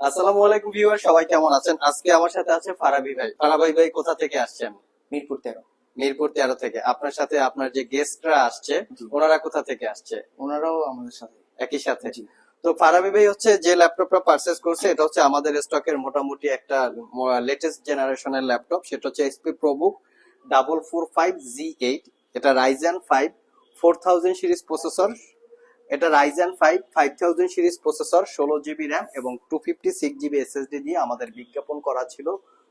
আসসালামু আলাইকুম ভিউয়ার সবাই কেমন আছেন? আজকে আমার সাথে আছে ফারাবি ভাই। ফারাবি ভাই কোথা থেকে আসছেন? মিরপুর তেরো। মিরপুর তেরো থেকে। আপনার সাথে আপনার যে গেস্টরা আসছে ওনারা কোথা থেকে আসছে? ওনারাও আমাদের সাথে। একই সাথে। তো ফারাবি ভাই হচ্ছে যে ল্যাপটপটা পারচেস করছে এটা হচ্ছে আমাদের স্টকের মোটামুটি একটা লেটেস্ট জেনারেশনের ল্যাপটপ সেটা হচ্ছে HP ProBook double four five G eight এটা Ryzen five four thousand series processor এটা Ryzen five five thousand series processor ষোলো জিবি র্যাম এবং two fifty six GB SSD দিয়ে আমাদের বিজ্ঞাপন করা ছিল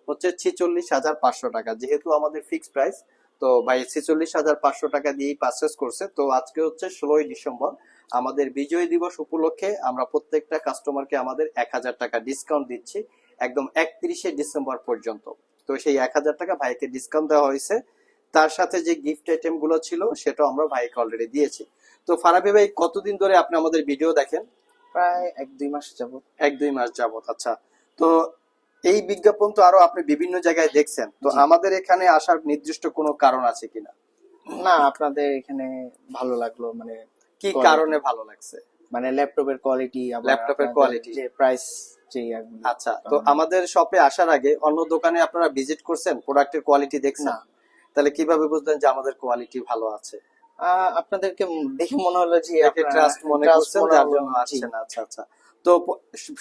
হচ্ছে ছিচল্লিশ হাজার পাঁচশো টাকা। যেহেতু আমাদের ফিক্সড প্রাইস তো ভাই ছেচল্লিশ হাজার পাঁচশো টাকা দিয়েই পারচেস করছে। তো আজকে হচ্ছে ষোলোই ডিসেম্বর। আমাদের বিজয় দিবস উপলক্ষে আমরা প্রত্যেকটা কাস্টমারকে আমাদের এক হাজার টাকা ডিসকাউন্ট দিচ্ছি একদম একত্রিশে ডিসেম্বর পর্যন্ত। তো সেই এক হাজার টাকা ভাইকে ডিসকাউন্ট দেওয়া হয়েছে। তার সাথে যে গিফট আইটেমগুলো ছিল, সেটাও আমরা ভাইকে অলরেডি দিয়েছি। তো ফারাবি ভাই কতদিন ধরে আপনি আমাদের ভিডিও দেখেন? প্রায় এক দুই মাস যাব এক দুই মাস যাবত আচ্ছা। তো এই বিজ্ঞাপন তো আরও আপনি বিভিন্ন জায়গায় দেখছেন। তো আমাদের এখানে আসার নির্দিষ্ট কোনো কারণ আছে কিনা? না আপনাদের এখানে ভালো লাগল মানে কি কারণে ভালো লাগছে? মানে ল্যাপটপের কোয়ালিটি ল্যাপটপের quality। যে প্রাইস যে আচ্ছা তো আমাদের শপে আসার আগে অন্য দোকানে আপনারা ভিজিট করছেন? প্রোডাক্টের কোয়ালিটি দেখছেন? না। তাহলে কীভাবে বুঝলেন যে আমাদের কোয়ালিটি ভালো আছে? আপনাদেরকে দেখে মনে হলো যে ট্রাস্ট মনে করছেন যার জন্য আসছেন। আচ্ছা আচ্ছা। তো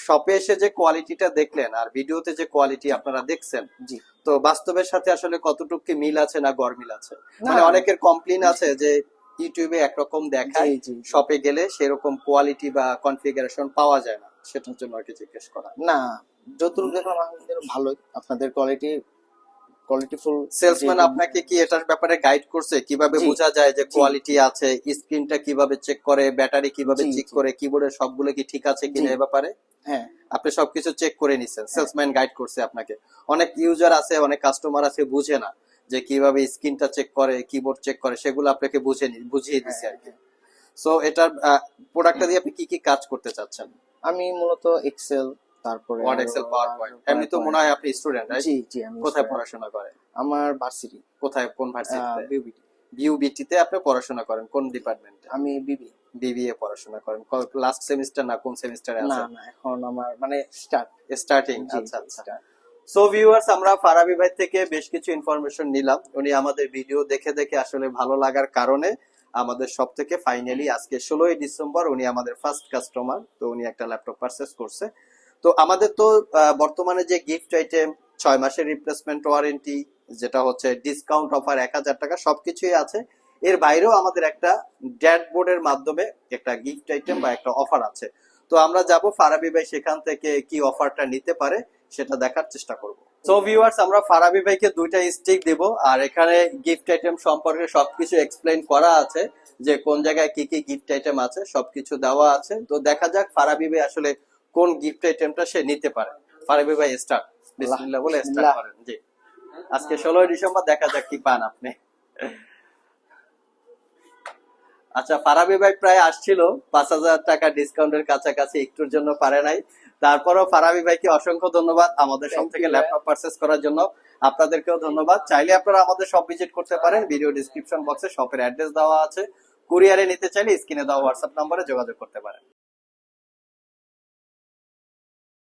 শপে এসে যে কোয়ালিটিটা দেখলেন আর ভিডিওতে যে কোয়ালিটি আপনারা দেখছেন জি। তো বাস্তবের সাথে আসলে কতটুকু কি মিল আছে না গরমিল আছে? মানে অনেকের কমপ্লেন আছে যে ইউটিউবে একরকম দেখায় শপে গেলে সেরকম কোয়ালিটি বা কনফিগারেশন পাওয়া যায় না। সেটার জন্য আর কি জিজ্ঞেস করা। না যতটুকু দেখলাম আমাদের ভালোই। আপনাদের কোয়ালিটি কোয়ালিটিফুল সেলসম্যান আপনাকে কি এটার ব্যাপারে গাইড করছে? কীভাবে বোঝা যায় যে কোয়ালিটি আছে? স্ক্রিনটা কীভাবে চেক করে? ব্যাটারি কীভাবে চেক করে? কিবোর্ডের সবগুলো কি ঠিক আছে কিনা। এ ব্যাপারে? হ্যাঁ। আপনি সবকিছু চেক করে নিছেন। সেলসম্যান গাইড করছে আপনাকে। অনেক ইউজার আছে অনেক কাস্টমার আছে বুঝে না যে কীভাবে স্ক্রিনটা চেক করে কিবোর্ড চেক করে সেগুলো আপনাকে বুঝে বুঝিয়ে দিছে আর কি সো এটার প্রোডাক্টটা দিয়ে আপনি কি কি কাজ করতে চাচ্ছেন? আমি মূলত এক্সেল তারপরে ওয়ার্ড এক্সেল পাওয়ার পয়েন্ট এমনি তো মনে হয় আপনি স্টুডেন্ট রাইট জি জি আমি কোথায় পড়াশোনা করেন? আমার ভার্সিটি কোথায় কোন ভার্সিটিতে বিউবিটি বিউবিটিতে আপনি পড়াশোনা করেন কোন ডিপার্টমেন্টে আমি বিবি বিবিএ পড়াশোনা করেন। লাস্ট সেমিস্টার না কোন সেমিস্টারে আছেন? না এখন আমার মানে স্টার্ট স্টার্টিং আচ্ছা আচ্ছা। সো ভিউয়ার্স আমরা ফারাবি ভাই থেকে বেশ কিছু ইনফরমেশন নিলাম। উনি আমাদের ভিডিও দেখে দেখে আসলে ভালো লাগার কারণে আমাদের সব থেকে ফাইনালি আজকে ষোলোই ডিসেম্বর উনি আমাদের ফার্স্ট কাস্টমার তো উনি একটা ল্যাপটপ পারচেস করছে। তো আমাদের তো বর্তমানে যে গিফট আইটেম ছয় মাসের রিপ্লেসমেন্ট ওয়ারেন্টি যেটা হচ্ছে ডিসকাউন্ট অফার এক হাজার টাকা, সবকিছুই আছে। এর বাইরেও আমাদের একটা ড্যাশবোর্ডের মাধ্যমে একটা গিফট আইটেম বা একটা অফার আছে। তো আমরা যাব ফারাবি ভাই সেখান থেকে কি অফারটা নিতে পারে, সেটা দেখার চেষ্টা করব। সো ভিউয়ার্স আমরা ফারাবি ভাইকে দুইটা স্টিক দেব, আর এখানে গিফট আইটেম সম্পর্কে সবকিছু এক্সপ্লেইন করা আছে, যে কোন জায়গায় কি কি গিফট আইটেম আছে, সবকিছু দেওয়া আছে। তো দেখা যাক ফারাবি ভাই আসলে কোন গিফট আইটেমটা সে নিতে পারে। ফারাবি ভাই স্টার্ট বিসমিল্লাহ বলে স্টার্ট করেন জি। আজকে ষোলোই ডিসেম্বর দেখা যাক কি পান আপনি। আচ্ছা ফারাবি ভাই প্রায় আসছিল পাঁচ হাজার টাকা ডিসকাউন্টের কাছাকাছি একটুর জন্য পারে নাই। তারপরও ফারাবি ভাইকে অসংখ্য ধন্যবাদ আমাদের সব থেকে ল্যাপটপ পারচেস করার জন্য। আপনাদেরকেও ধন্যবাদ। চাইলে আপনারা আমাদের সব ভিজিট করতে পারেন। ভিডিও ডিসক্রিপশন বক্সে শপের অ্যাড্রেস দেওয়া আছে। কুরিয়ারে নিতে চাইলে স্ক্রিনে দেওয়া হোয়াটসঅ্যাপ নম্বরে যোগাযোগ করতে পারেন।